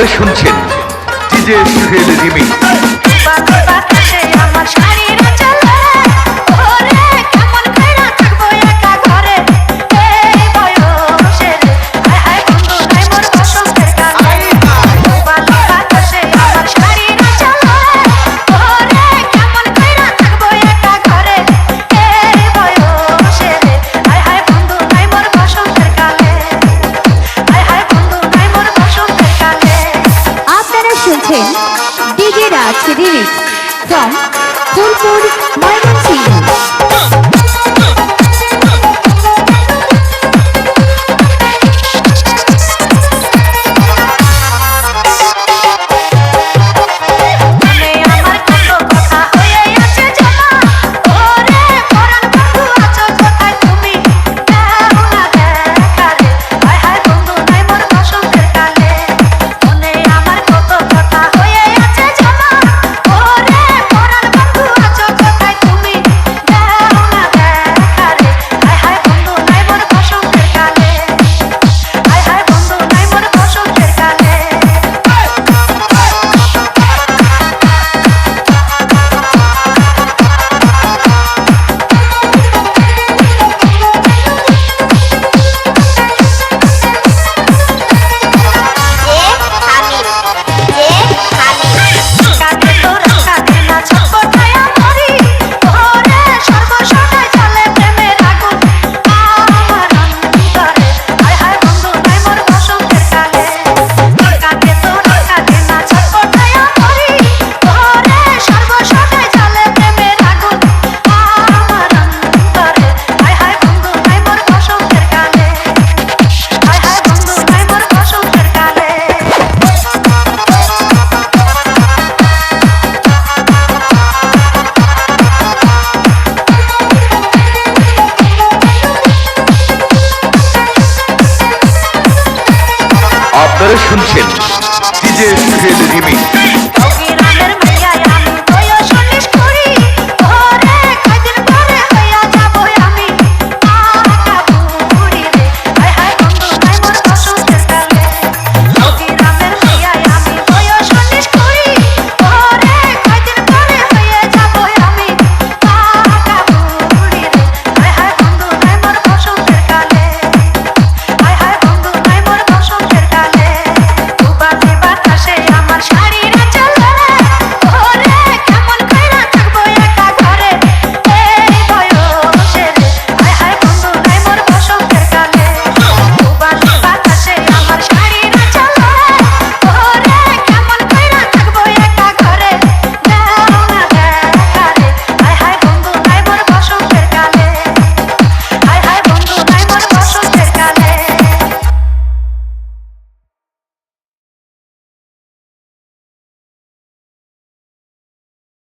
আপনারা শুনছেন DJ Suhel remix আপনারা শুনছেন DJ Raj remix from Phulpur Mymensingh আপনারা শুনছেন ডিজে রিমিক্স